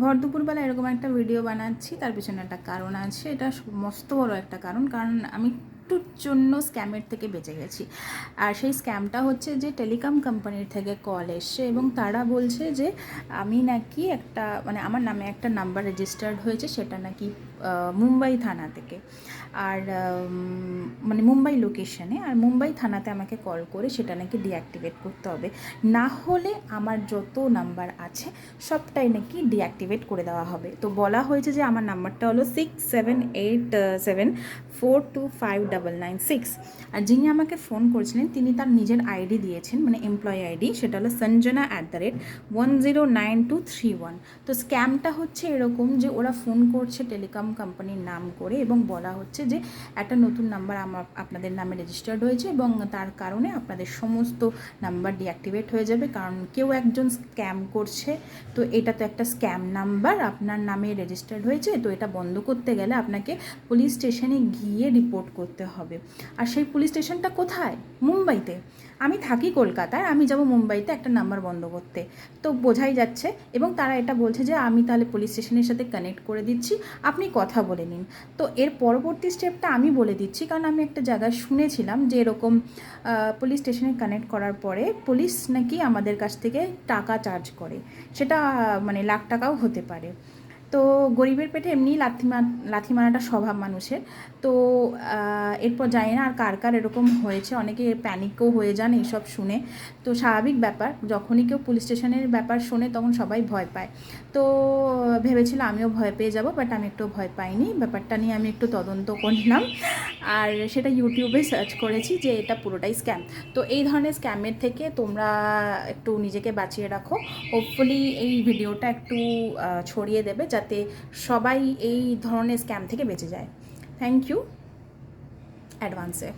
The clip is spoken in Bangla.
ভর দুপুরবেলা এরকম একটা ভিডিও বানাচ্ছি, তার পিছনে একটা কারণ আছে। এটা মস্ত বড় একটা কারণ কারণ আমি একটুর জন্য স্ক্যামের থেকে বেঁচে গেছি। আর সেই স্ক্যামটা হচ্ছে যে টেলিকম কোম্পানির থেকে কল এসছে এবং তারা বলছে যে আমি নাকি একটা মানে আমার নামে একটা নাম্বার রেজিস্টার্ড হয়েছে, সেটা নাকি মুম্বাই থানা থেকে। আর মানে মুম্বাই লোকেশনে আর মুম্বাই থানাতে আমাকে কল করে সেটা নাকি ডিঅ্যাক্টিভেট করতে হবে। না হলে আমার যত নাম্বার আছে, সবটাই নাকি ডিঅ্যাক্টিভেট করে দেওয়া হবে। তো বলা হয়েছে যে আমার নাম্বারটা হলো six seven eight seven four two five double nine six আর যিনি আমাকে ফোন করেছিলেন, তিনি তার নিজের আইডি দিয়েছেন মানে এমপ্লয়ি আইডি, সেটা হলো Sanjana at the rate one zero nine two three one তো স্ক্যামটা হচ্ছে এরকম যে ওরা ফোন করছে টেলিকম কোম্পানির নাম করে এবং বলা হচ্ছে যে একটা নতুন নাম্বার আমার, আপনাদের নামে রেজিস্টার্ড হয়েছে এবং তার কারণে আপনাদের সমস্ত নাম্বার ডিঅ্যাক্টিভেট হয়ে যাবে। কারণ কেউ একজন স্ক্যাম করছে, তো এটা তো একটা স্ক্যাম নাম্বার আপনার নামে রেজিস্টার্ড হয়েছে, তো এটা বন্ধ করতে গেলে আপনাকে পুলিশ স্টেশনে গিয়ে রিপোর্ট করতে হবে। আর সেই পুলিশ স্টেশনটা কোথায়? মুম্বাইতে। আমি থাকি কলকাতায়, আমি যাব মুম্বাইতে একটা নাম্বার বন্ধ করতে। তো বোঝাই যাচ্ছে, এবং তারা এটা বলছে যে আমি তাহলে পুলিশ স্টেশনের সাথে কানেক্ট করে দিচ্ছি, আপনি কথা বলে নিন। তো এর পরবর্তী স্টেপটা আমি বলে দিচ্ছি, কারণ আমি একটা জায়গায় শুনেছিলাম যে এরকম পুলিশ স্টেশনে কানেক্ট করার পরে পুলিশ নাকি আমাদের কাছ থেকে টাকা চার্জ করে। সেটা মানে লাখ টাকাও হতে পারে। তো গরিবের পেটে এমনি লাথি লাথি মারাটা স্বভাব মানুষের। তো এরপর জানি না আর কার কার এরকম হয়েছে। অনেকে প্যানিকও হয়ে যান এইসব শুনে। তো স্বাভাবিক ব্যাপার, যখনই কেউ পুলিশ স্টেশনের ব্যাপার শোনে তখন সবাই ভয় পায়। তো ভেবেছিলাম আমিও ভয় পেয়ে যাব, বাট আমি একটু ভয় পাইনি। ব্যাপারটা নিয়ে আমি একটু তদন্ত করলাম। আর সেটা ইউটিউবে সার্চ করেছি যে এটা পুরোটাই স্ক্যাম। তো এই ধরনের স্ক্যামের থেকে তোমরা একটু নিজেকে বাঁচিয়ে রাখো। হোপফুলি এই ভিডিওটা একটু ছড়িয়ে দেবে। যাতে সবাই এই ধরনের স্ক্যাম থেকে বেঁচে যায়। Thank you অ্যাডভান্সে